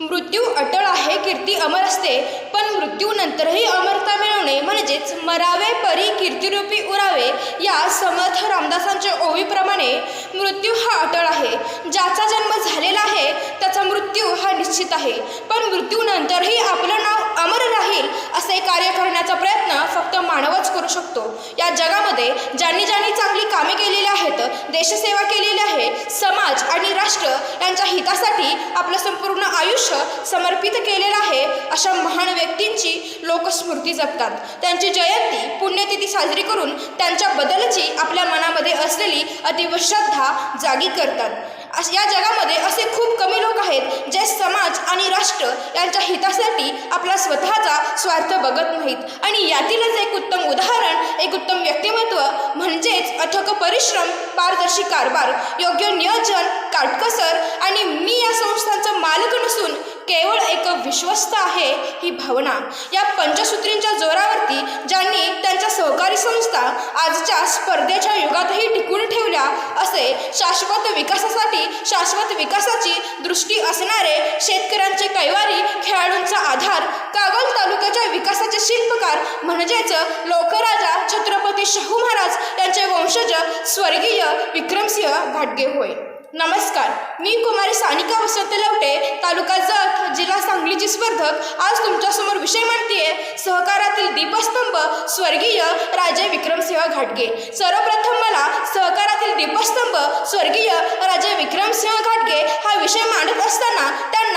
मृत्यू अटळ आहे कीर्ती अमर असते पण मृत्यूनंतरही अमरता मिळवणे म्हणजेच मरावे परी कीर्तिरूपी उरावे या समर्थ रामदासांच्या ओवीप्रमाणे मृत्यू हा अटळ आहे. ज्याचा जन्म झालेला आहे त्या मृत्यू आहे. पण मृत्यूनंतरही आपलं नाव अमर राहील असे कार्य करण्याचा प्रयत्न फक्त मानवच करू शकतो. या जगामध्ये ज्यांनी ज्यांनी चांगली कामे केलेली आहेत देशसेवा केलेली आहे समाज आणि राष्ट्र यांच्या हितासाठी आपलं संपूर्ण आयुष्य समर्पित केलेलं आहे अशा महान व्यक्तींची लोक स्मृती जपतात. त्यांची जयंती पुण्यतिथी साजरी करून त्यांच्याबद्दलची आपल्या मनामध्ये असलेली अतिव श्रद्धा जागी करतात. या जगामध्ये असे खूप कमी लोक आहेत जे समाज आणि राष्ट्र यांच्या हितासाठी आपला स्वतःचा स्वार्थ बघत नाहीत. आणि यातीलच एक उत्तम उदाहरण एक उत्तम व्यक्तिमत्व म्हणजेच अथक परिश्रम पारदर्शी कारभार योग्य नियोजन काटकसर आणि मी या संस्थांचा मालक नसून केवळ एक विश्वस्त आहे ही भावना. या पंचसूत्रींच्या जोरावरती ज्यांनी त्यांच्या सहकारी संस्था आजच्या स्पर्धेच्या युगातही टिकून ठेवल्या असे शाश्वत विकासासाठी शाश्वत विकासाची दृष्टी असणारे शेतकऱ्यांचे कैवारी खेळाडूंचा आधार कागल तालुक्याच्या विकासाचे शिल्पकार म्हणजेच लोकराजा छत्रपती शाहू महाराज यांचे वंशज स्वर्गीय विक्रमसिंह घाटगे होय. नमस्कार मी कुमारी सानिका वसंत लवटे तालुका जत जिल्हा सांगलीची स्पर्धक. आज तुमच्यासमोर विषय मांडतीये सहकारातील दीपस्तंभ स्वर्गीय राजे विक्रमसिंह घाटगे. सर्वप्रथम मला सहकारातील दीपस्तंभ स्वर्गीय राजे विक्रमसिंह घाटगे हा विषय मांड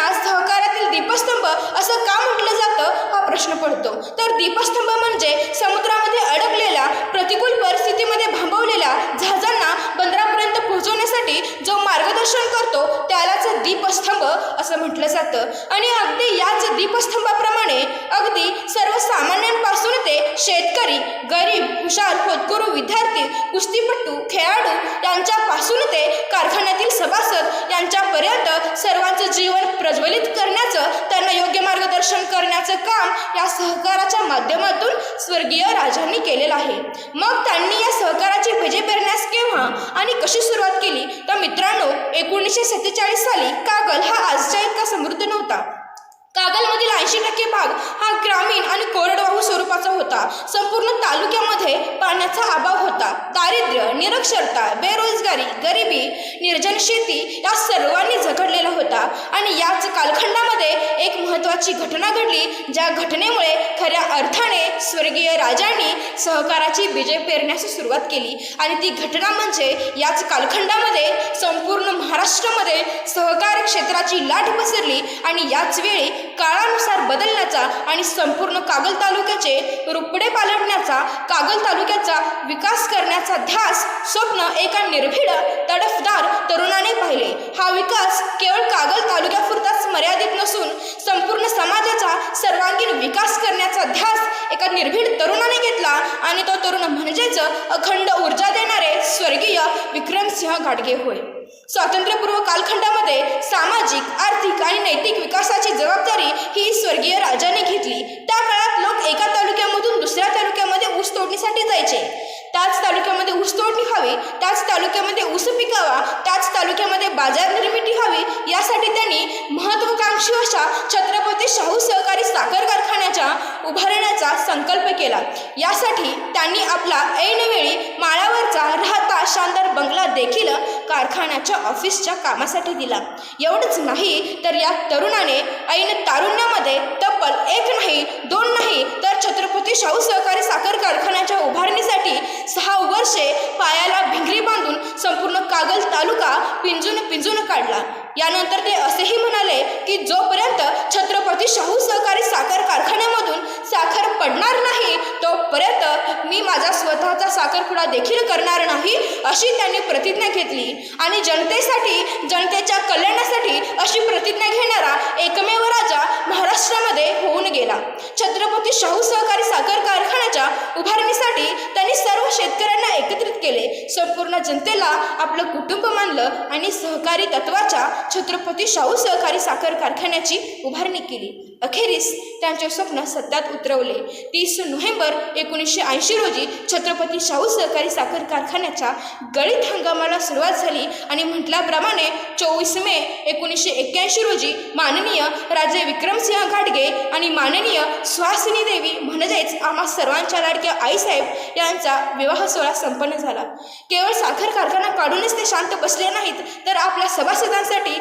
त्यांना सहकारातील दीपस्तंभ असं का म्हटलं जातं हा प्रश्न पडतो. तर दीपस्तंभ म्हणजे समुद्रामध्ये अडकलेल्या प्रतिकूल परिस्थितीमध्ये भांबवलेल्या जहाजांना बंदरापर्यंत पोहोचवण्यासाठी जो मार्गदर्शन करतो त्यालाच दीपस्तंभ असं म्हटलं जातं. आणि अगदी याच दीपस्तंभाप्रमाणे अगदी सर्वसामान्यांपासून ते शेतकरी गरीब हुशार होतकरू विद्यार्थी कुस्तीपटू खेळाडू यांच्यापासून ते कारखान्यातील सभासद यांच्यापर्यंत सर्व जीवन प्रज्वलित करण्याचं त्यांना योग्य मार्गदर्शन करण्याचं काम या सहकाराच्या माध्यमातून स्वर्गीय राजांनी केलेलं आहे. मग त्यांनी या सहकाराची विजय पेरण्यास केव्हा आणि कशी सुरुवात केली? तर मित्रांनो एकोणीसशे सत्तेचाळीस साली कागल हा आजच्या इतका समृद्ध नव्हता. कागलमधील ऐंशी टक्के भाग हा ग्रामीण आणि कोरडवाहू स्वरूपाचा होता. संपूर्ण तालुक्यामध्ये पाण्याचा अभाव होता. दारिद्र्य निरक्षरता बेरोजगारी गरिबी निर्जन शेती या सर्वांनी झगडलेला होता कालखंडामध्ये एक महत्त्वाची घटना घडली ज्या घटनेमुळे खऱ्या अर्थाने स्वर्गीय राजांनी सहकाराची बीजे पेरण्यास सुरुवात केली. आणि ती घटना म्हणजे याच कालखंडामध्ये संपूर्ण महाराष्ट्रामध्ये सहकार क्षेत्राची लाट पसरली आणि याच वेळी काळानुसार बदलण्याचा आणि संपूर्ण कागल तालुक्याचे रुपडे पालटण्याचा कागल तालुक्याचा विकास करण्याचा ध्यास स्वप्न एका निर्भीड तडफदार तरुणाने पाहिले. हा विकास केवळ कागल तालुक्या संपूर्ण समाजाचा सर्वांगीण विकास करण्याचा ध्यास एका निर्भीड तरुणाने घेतला आणि तो तरुण म्हणजेच अखंड ऊर्जा देणारे स्वर्गीय विक्रमसिंह गाडगे होय. स्वातंत्र्यपूर्व कालखंडामध्ये सामाजिक आर्थिक आणि नैतिक विकासाची जबाबदारी ही स्वर्गीय राजाने घेतली. त्या काळात लोक एका तालुक्यामधून दुसऱ्या तालुक्यामध्ये ऊस तोडणीसाठी जायचे. त्याच तालुक्यामध्ये ऊस तोडणी व्हावी त्याच तालुक्यामध्ये ऊस पिकावा त्याच तालुक्यामध्ये बाजार निर्मिती व्हावी महत्वाकांक्षी अशा छत्रपती शाहू सहकारी साखर कारखान्याच्या उभारण्याचा संकल्प केला. यासाठी त्यांनी आपला ऐनवेळी माळावरचा राहता शानदार बंगला देखील कारखान्याच्या ऑफिसच्या कामासाठी दिला. एवढंच नाही तर या तरुणाने ऐन तारुण्यामध्ये तब्बल एक नाही दोन नाही तर छत्रपती शाहू सहकारी साखर कारखान्याच्या उभारणीसाठी सहा वर्षे पायाला भिंगरी बांधून संपूर्ण कागल तालुका पिंजून पिंजून काढला. यानंतर ते असेही म्हणाले की जोपर्यंत छत्रपती शाहू सहकारी साखर कारखान्यामधून साखर पडणार नाही तोपर्यंत मी माझा स्वतःचा साखरपुडा देखील करणार नाही अशी त्यांनी प्रतिज्ञा घेतली. आणि जनतेसाठी जनतेच्या कल्याणासाठी अशी प्रतिज्ञा घेणारा एकमेव राजा महाराष्ट्रामध्ये होऊन गेला छत्रपती शाहू सहकारी साखर कारखान्याच्या उभारणीसाठी त्यांनी सर्व शेतकऱ्यांना एकत्रित केले संपूर्ण जनतेला आपलं कुटुंब मानलं आणि सहकारी तत्वाच्या छत्रपती शाहू सहकारी साखर कारखान्याची उभारणी केली. अखेरीस त्यांचे स्वप्न सत्यात उतरवले. तीस नोव्हेंबर एकोणीसशे ऐंशी रोजी छत्रपती शाहू सहकारी साखर कारखान्याच्या गळीत हंगामाला सुरुवात झाली आणि म्हटल्याप्रमाणे चोवीस मे एकोणीसशे एक्क्याऐंशी रोजी माननीय राजे विक्रमसिंह घाटगे आणि माननीय सुहासिनी देवी म्हणजेच आम्हा सर्वांच्या लाडक्या आईसाहेब यांचा विवाह सोहळा संपन्न झाला. केवळ साखर कारखाना काढूनच ते शांत बसले नाहीत. तर आपल्या सभासदांसाठी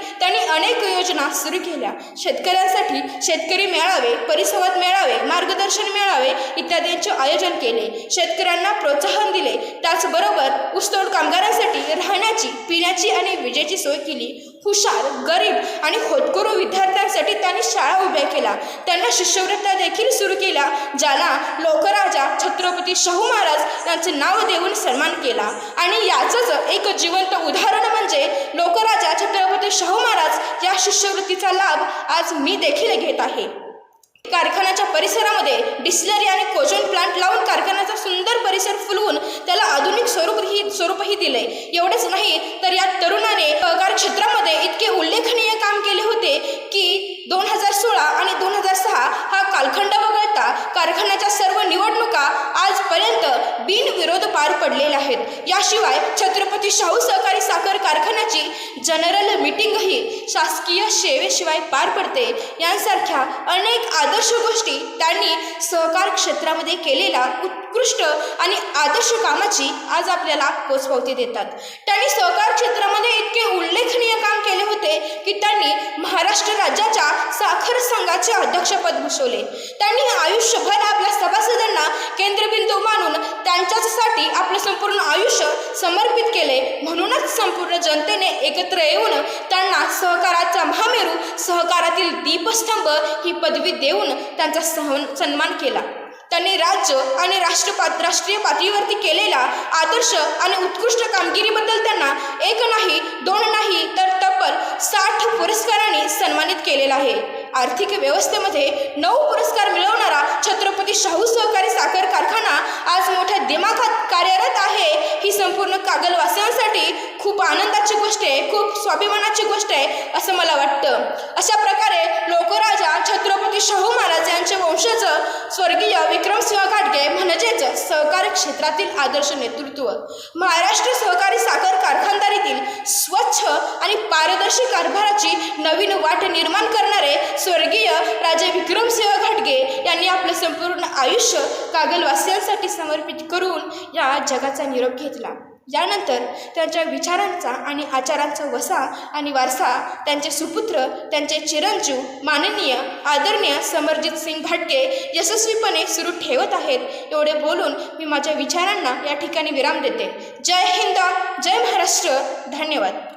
अनेक योजना सुरू केल्या. शेतकऱ्यांसाठी शेतकरी मेळावे परिसंवाद मेळावे मार्गदर्शन मेळावे इत्यादींचे आयोजन केले. शेतकऱ्यांना प्रोत्साहन दिले. त्याचबरोबर ऊसतोड कामगारांसाठी राहण्याची पिण्याची आणि विजेची सोय केली. हुशार गरीब आणि होतकरू विद्यार्थ्यांसाठी त्यांनी शाळा उभ्या केल्या. त्यांना शिष्यवृत्त्या देखील सुरू केल्या ज्याला लोकराजा छत्रपती शाहू महाराज यांचे नाव देऊन सन्मान केला. आणि याचंच एक जिवंत उदाहरण म्हणजे लोकराजा छत्रपती शाहू महाराज या शिष्यवृत्तीचा लाभ आज मी देखील घेत आहे. कारखान्याच्या परिसरामध्ये डिस्लरी आणि कोजन प्लांट लावून कारखान्याचा सुंदर परिसर फुलवून त्याला आधुनिक स्वरूपही स्वरूपही दिले. एवढेच नाही तर या तरुणाने सहकार क्षेत्रामध्ये इतके उल्लेखनीय काम केले होते की दोन हजार सोळा आणि दोन हजार सहा हा कालखंड वगळता कारखान्याच्या सर्व निवडणुका आजपर्यंत बिनविरोध पार पडलेल्या आहेत. याशिवाय छत्रपती शाहू सहकारी साखर कारखान्याची जनरल मीटिंगही शासकीय सेवेशिवाय पार पडते. यांसारख्या अनेक आदर्श गोष्टी त्यांनी सहकार क्षेत्रामध्ये केलेल्या उत्कृष्ट आणि आदर्श कामाची आज आपल्याला पोचपावती देतात. त्यांनी सहकार क्षेत्रामध्ये इतके उल्लेखनीय काम केले होते महाराष्ट्र राज्याच्या साखर संघाचे अध्यक्षपद भूषवले. त्यांनी आयुष्यभर आपल्या सभासदांना केंद्रबिंदू मानून त्यांच्यासाठी आपलं संपूर्ण आयुष्य समर्पित केले. म्हणूनच संपूर्ण जनतेने एकत्र येऊन त्यांना सहकाराचा महामेरू सहकारातील दीपस्तंभ ही पदवी देऊन त्यांचा सहन सन्मान केला. त्यांनी राज्य आणि राष्ट्रपात राष्ट्रीय पातळीवरती केलेला आदर्श आणि उत्कृष्ट कामगिरीबद्दल त्यांना एक नाही दोन नाही तर तब्बल केलेला आहे. आर्थिक व्यवस्थेमध्ये नऊ पुरस्कार मिळवणारा छत्रपती शाहू सहकारी साखर कारखाना आज मोठ्या दिमाखात कार्यरत आहे. ही संपूर्ण कागलवासियांसाठी खूप आनंदाची गोष्ट आहे खूप स्वाभिमानाची गोष्ट आहे असं मला वाटतं. अशा प्रकारे लोकराजा छत्रपती शाहू महाराज यांचे वंशाचं स्वर्गीय विक्रमसिंह घाटगे म्हणजेच सहकार क्षेत्रातील आदर्श नेतृत्व. महाराष्ट्र सहकारी साखर कारखानदारीतील स्वच्छ आणि पारदर्शी कारभाराची नवीन वाट निर्माण करणारे स्वर्गीय राजे विक्रमसिंह घाटगे यांनी आपलं संपूर्ण आयुष्य कागलवासियांसाठी समर्पित करून या जगाचा निरोप घेतला. यानंतर त्यांच्या विचारांचा आणि आचारांचा वसा आणि वारसा त्यांचे सुपुत्र त्यांचे चिरंजीव माननीय आदरणीय समरजित सिंग भाटके यशस्वीपणे सुरू ठेवत आहेत एवढे बोलून मी माझ्या विचारांना या ठिकाणी विराम देते. जय हिंद जय महाराष्ट्र धन्यवाद.